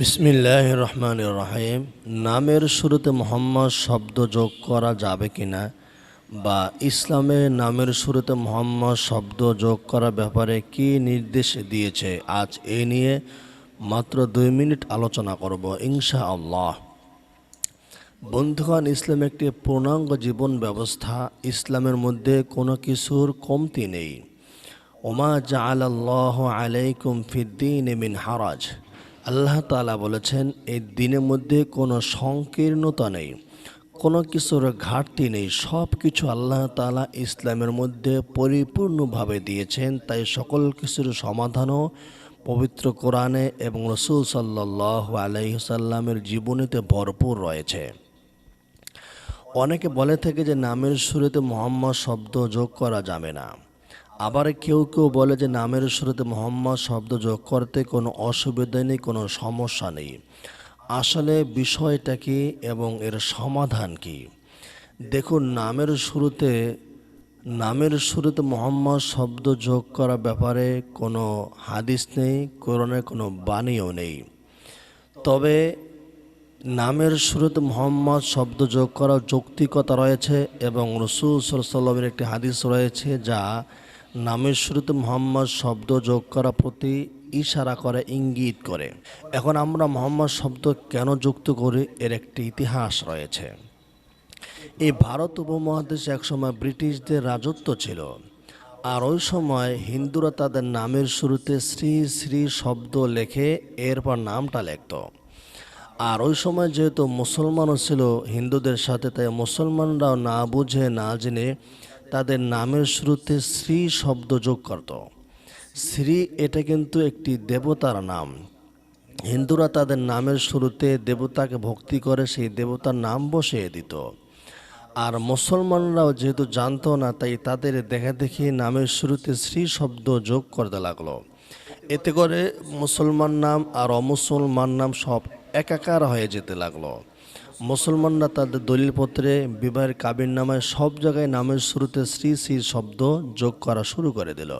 বিসমিল্লাহ রহমান রহিম নামের শুরুতে মোহাম্মদ শব্দ যোগ করা যাবে কি না বা ইসলামে নামের শুরুতে মোহাম্মদ শব্দ যোগ করার ব্যাপারে কি নির্দেশ দিয়েছে, আজ এ নিয়ে মাত্র দুই মিনিট আলোচনা করব ইনশা আল্লাহ বন্ধুগণ, ইসলাম একটি পূর্ণাঙ্গ জীবন ব্যবস্থা, ইসলামের মধ্যে কোনো কিছুর কমতি নেই। ওমা জা জাআলাল্লাহ আলাইকুম ফিদ্দিন মিন হারাজ। আল্লাহ তালা বলেছেন, এই দিনের মধ্যে কোনো সংকীর্ণতা নেই, কোনো কিছুর ঘাটতি নেই। সব কিছু আল্লাহ তাআলা ইসলামের মধ্যে পরিপূর্ণভাবে দিয়েছেন। তাই সকল কিছুর সমাধানও পবিত্র কোরআনে এবং রসুল সাল্লাহ আলাইসাল্লামের জীবনীতে ভরপুর রয়েছে। অনেকে বলে থাকে যে, নামের শুরুতে মোহাম্মদ শব্দ যোগ করা যাবে না। আবার কেউ কেউ বলে যে নামের শুরুতে মোহাম্মদ শব্দ যোগ করতে কোনো অসুবিধা নেই, কোনো সমস্যা নেই। আসলে বিষয়টা কি এবং এর সমাধান কি? দেখুন, নামের শুরুতে নামের শুরুতে মোহাম্মদ শব্দ যোগ করার ব্যাপারে কোনো হাদিস নেই কোরআনের কোনো বাণীও নেই। তবে নামের শুরুতে মোহাম্মদ শব্দ যোগ করার যৌক্তিকতা রয়েছে এবং রসুল সাল্লামের একটি হাদিস রয়েছে যা নামের শুরুতে মোহাম্মদ শব্দ যোগ করা প্রতি ইশারা করে, ইঙ্গিত করে। এখন আমরা মোহাম্মদ শব্দ কেন যুক্ত করি? এর একটি ইতিহাস রয়েছে। এই ভারত উপমহাদেশে একসময় ব্রিটিশদের রাজত্ব ছিল। আর ওই সময় হিন্দুরা তাদের নামের শুরুতে শ্রী শ্রী শব্দ লেখে, এরপর নামটা লেখত। আর ওই সময় যেহেতু মুসলমানও ছিল, হিন্দুদের সাথে, তাই মুসলমানরাও না বুঝে, না জেনে তাদের নামের শুরুতে শ্রী শব্দ যোগ করত। শ্রী এটা কিন্তু একটি দেবতার নাম। হিন্দুরা তাদের নামের শুরুতে দেবতাকে ভক্তি করে সেই দেবতার নাম বসিয়ে দিত। আর মুসলমানরাও যেহেতু জানতো না, তাই তাদের দেখা দেখি নামের শুরুতে শ্রী শব্দ যোগ করতে লাগল। এতে করে মুসলমান নাম আর অমুসলমান নাম সব একাকার হয়ে যেতে লাগল। মুসলমানরা তাদের দলিলপত্রে বিবাহের কাবির নামায় সব জায়গায় নামের শুরুতে শ্রী শ্রী শব্দ যোগ করা শুরু করে দিল।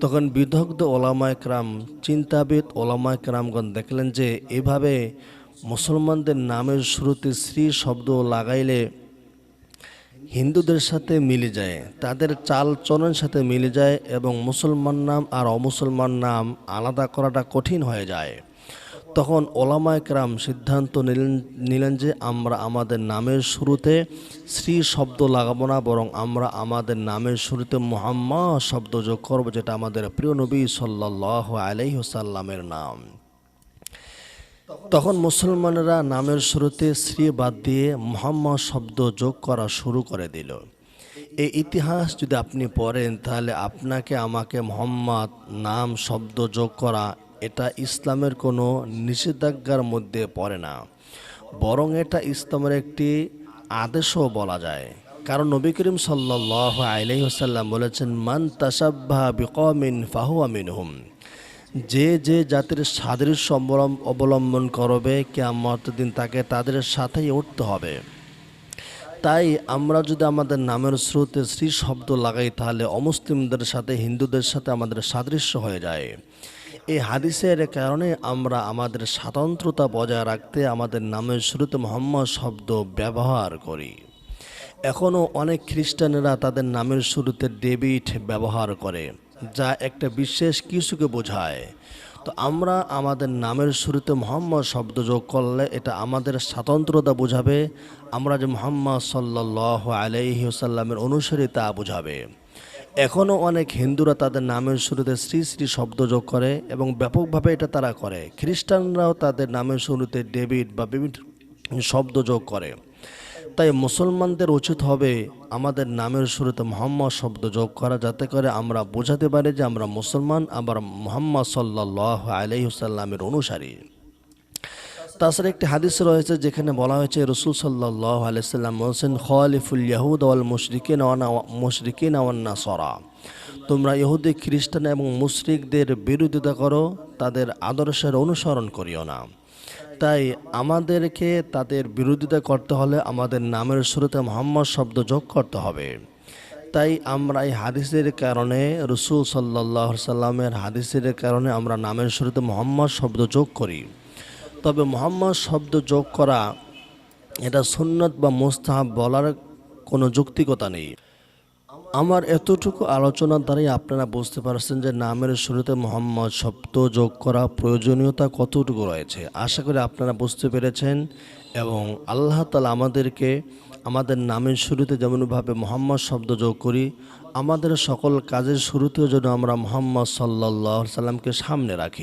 তখন বিদগ্ধ ওলামায় ক্রাম, চিন্তাবিদ ওলামায় ক্রামগণ দেখলেন যে এভাবে মুসলমানদের নামের শুরুতে শ্রী শব্দ লাগাইলে হিন্দুদের সাথে মিলে যায়, তাদের চাল চলনের সাথে মিলে যায় এবং মুসলমান নাম আর অমুসলমান নাম আলাদা করাটা কঠিন হয়ে যায়। তখন ওলামায় ক্রাম সিদ্ধান্ত নিলেন নিলেন যে আমরা আমাদের নামের শুরুতে শ্রী শব্দ লাগাবো না, বরং আমরা আমাদের নামের শুরুতে মোহাম্মদ শব্দ যোগ করব, যেটা আমাদের প্রিয় নবী সাল্লাহ আলাইসাল্লামের নাম। তখন মুসলমানেরা নামের শুরুতে শ্রী বাদ দিয়ে মোহাম্মদ শব্দ যোগ করা শুরু করে দিল। এই ইতিহাস যদি আপনি পড়েন, তাহলে আপনাকে আমাকে মোহাম্মদ নাম শব্দ যোগ করা এটা ইসলামের কোনো নিষেধাজ্ঞার মধ্যে পড়ে না। বরং এটা ইসলামের একটি আদেশও বলা যায়। কারণ নবী করিম সাল্লাহ আলাইসাল্লাম বলেছেন, মান তাসাব্বাহ বিকমিন ফাহুয়া মিনহুম। যে যে জাতির সাদৃশ্য অবলম্ব- অবলম্বন করবে কেমত দিন তাকে তাদের সাথেই উঠতে হবে। তাই আমরা যদি আমাদের নামের স্রোতে শ্রী শব্দ লাগাই, তাহলে অমুসলিমদের সাথে হিন্দুদের সাথে আমাদের সাদৃশ্য হয়ে যায়। এই হাদিসের কারণে আমরা আমাদের স্বাতন্ত্রতা বজায় রাখতে আমাদের নামের শুরুতে মোহাম্মদ শব্দ ব্যবহার করি। এখনও অনেক খ্রিস্টানেরা তাদের নামের শুরুতে ডেবিট ব্যবহার করে, যা একটা বিশেষ কিছুকে বোঝায়। তো আমরা আমাদের নামের শুরুতে মোহাম্মদ শব্দ যোগ করলে এটা আমাদের স্বাতন্ত্রতা বোঝাবে, আমরা যে মোহাম্মদ সাল্লাহ আলাইহি সাল্লামের অনুসারী তা বোঝাবে। এখনও অনেক হিন্দুরা তাদের নামের শুরুতে শ্রী শ্রী শব্দ যোগ করে এবং ব্যাপকভাবে এটা তারা করে। খ্রিস্টানরাও তাদের নামের শুরুতে ডেভিড বা বিভিন্ন শব্দ যোগ করে। তাই মুসলমানদের উচিত হবে আমাদের নামের শুরুতে মোহাম্মদ শব্দ যোগ করা যাতে করে আমরা বোঝাতে পারি যে আমরা মুসলমান আবার মোহাম্মদ সাল্লাহ আলহিসাল্লামের অনুসারী। তাছাড়া একটি হাদিস রয়েছে যেখানে বলা হয়েছে, রসুল সাল্লাহ আলাইসাল্লাম বলছেন, খলিফুল ইয়াহুদ আল মুশরিকিন মুশরিকিন আওয়ান্না সরা তোমরা ইহুদি, খ্রিস্টান এবং মুশরিকদের বিরোধিতা করো, তাদের আদর্শের অনুসরণ করিও না। তাই আমাদেরকে তাদের বিরোধিতা করতে হলে আমাদের নামের শুরুতে মোহাম্মদ শব্দ যোগ করতে হবে। তাই আমরা এই হাদিসের কারণে, রসুল সাল্লাহ সাল্লামের হাদিসের কারণে আমরা নামের শুরুতে মোহাম্মদ শব্দ যোগ করি। তবে মোহাম্মদ শব্দ যোগ করা এটা সুন্নত বা মোস্তাহাব বলার কোনো যৌক্তিকতা নেই। আমার এতটুকু আলোচনার দ্বারাই আপনারা বুঝতে পারছেন যে নামের শুরুতে মোহাম্মদ শব্দ যোগ করা প্রয়োজনীয়তা কতটুকু রয়েছে। আশা করি আপনারা বুঝতে পেরেছেন এবং আল্লাহ তালা আমাদেরকে আমাদের নামের শুরুতে যেমনভাবে মোহাম্মদ শব্দ যোগ করি, আমাদের সকল কাজের শুরুতেও যেন আমরা মোহাম্মদ সাল্লাহ সাল্লামকে সামনে রাখি।